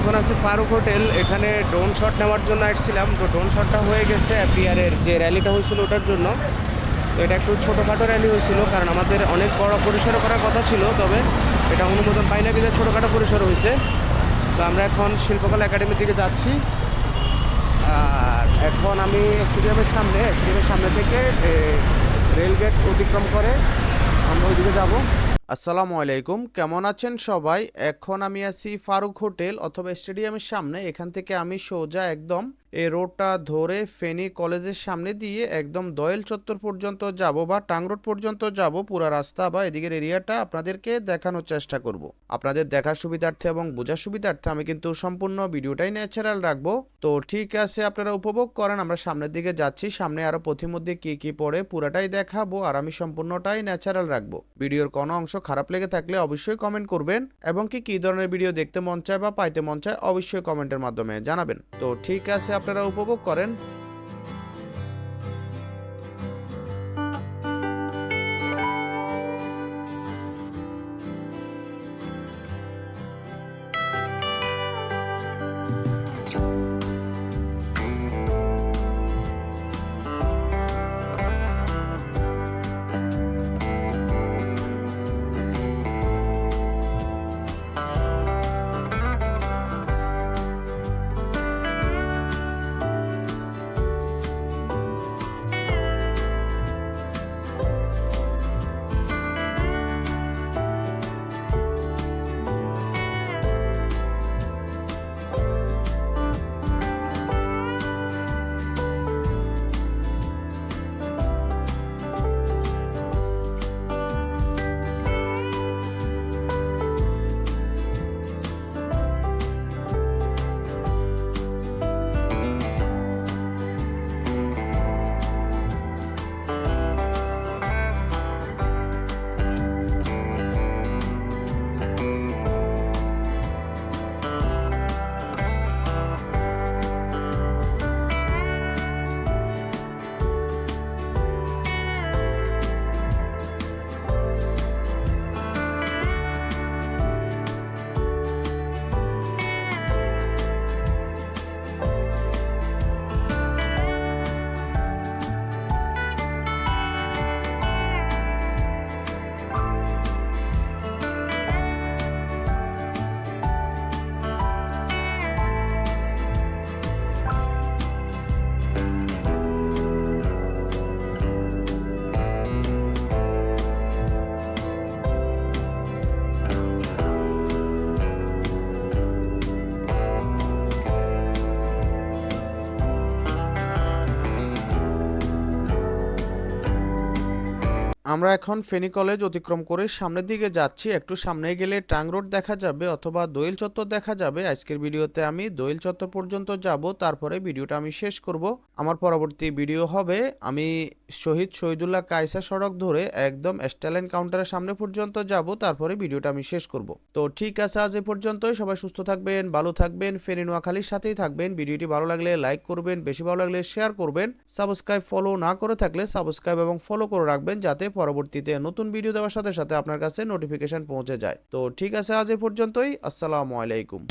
এখন আছি ফারুক হোটেল। এখানে ড্রোন শট নেওয়ার জন্য আসছিলাম। তো ড্রোন শটটা হয়ে গেছে অ্যাপিয়ারের যে র্যালিটা হয়েছিল ওটার জন্য। তো এটা একটু ছোটোখাটো র্যালি হয়েছিল, কারণ আমাদের অনেক বড় পরিসরে করার কথা ছিল, তবে এটা অনুমোদন পাই না কিন্তু ছোটোখাটো পরিসর হয়েছে। তো আমরা এখন শিল্পকলা একাডেমির দিকে যাচ্ছি। আর এখন আমি স্টেডিয়ামের সামনে স্টেডিয়ামের সামনে থেকে রেলগেট অতিক্রম করে আমরা ওইদিকে যাব। আসসালামু আলাইকুম, কেমন আছেন সবাই? এখন আমি আছি ফারুক হোটেল অথবা স্টেডিয়ামের সামনে। এখান থেকে আমি সোজা একদম এই রোডটা ধরে ফেনী কলেজের সামনে দিয়ে একদম দয়েল চত্বর পর্যন্ত যাব বা টাং রোড পর্যন্ত যাব পুরা রাস্তা বা এদিকের এরিয়াটা আপনাদেরকে দেখানোর চেষ্টা করব। আপনাদের দেখার সুবিধার্থে এবং বোঝার সুবিধার্থে আমি কিন্তু সম্পূর্ণ ভিডিওটাই ন্যাচারাল রাখব। তো ঠিক আছে, আপনারা উপভোগ করেন, আমরা সামনের দিকে যাচ্ছি, সামনে আরও পথিমধ্যে কি কি পড়ে পুরাটাই দেখাবো আর আমি সম্পূর্ণটাই ন্যাচারাল রাখব। ভিডিওর কোনো অংশ খারাপ লেগে থাকলে অবশ্যই কমেন্ট করবেন এবং কি কি ধরনের ভিডিও দেখতে মন চায় বা পাইতে মন চায় অবশ্যই কমেন্টের মাধ্যমে জানাবেন। তো ঠিক আছে আপনারা উপভোগ করেন। আমরা এখন ফেনী কলেজ অতিক্রম করে সামনের দিকে যাচ্ছি। একটু সামনে গেলে টাং রোড দেখা যাবে অথবা দোয়েল চত্বর দেখা যাবে। আজকের ভিডিওতে আমি দোয়েল চত্বর পর্যন্ত যাব, তারপরে ভিডিওটা আমি শেষ করব। আমার পরবর্তী ভিডিও হবে, আমি শহীদ শহীদুল্লাহ কায়সা সড়ক ধরে একদম স্টাইলাইন কাউন্টারের সামনে পর্যন্ত যাব, তারপরে ভিডিওটা আমি শেষ করব। তো ঠিক আছে, আজ এ পর্যন্তই। সবাই সুস্থ থাকবেন, ভালো থাকবেন, ফেনী নোয়াখালীর সাথেই থাকবেন। ভিডিওটি ভালো লাগলে লাইক করবেন, বেশি ভালো লাগলে শেয়ার করবেন। সাবস্ক্রাইব ফলো না করে থাকলে সাবস্ক্রাইব এবং ফলো করে রাখবেন যাতে পরবর্তীতে নতুন ভিডিও দেওয়ার সাথে সাথে আপনার কাছে নোটিফিকেশন পৌঁছে যায়। তো ঠিক আছে, আজ এ পর্যন্তই। আসসালামু আলাইকুম।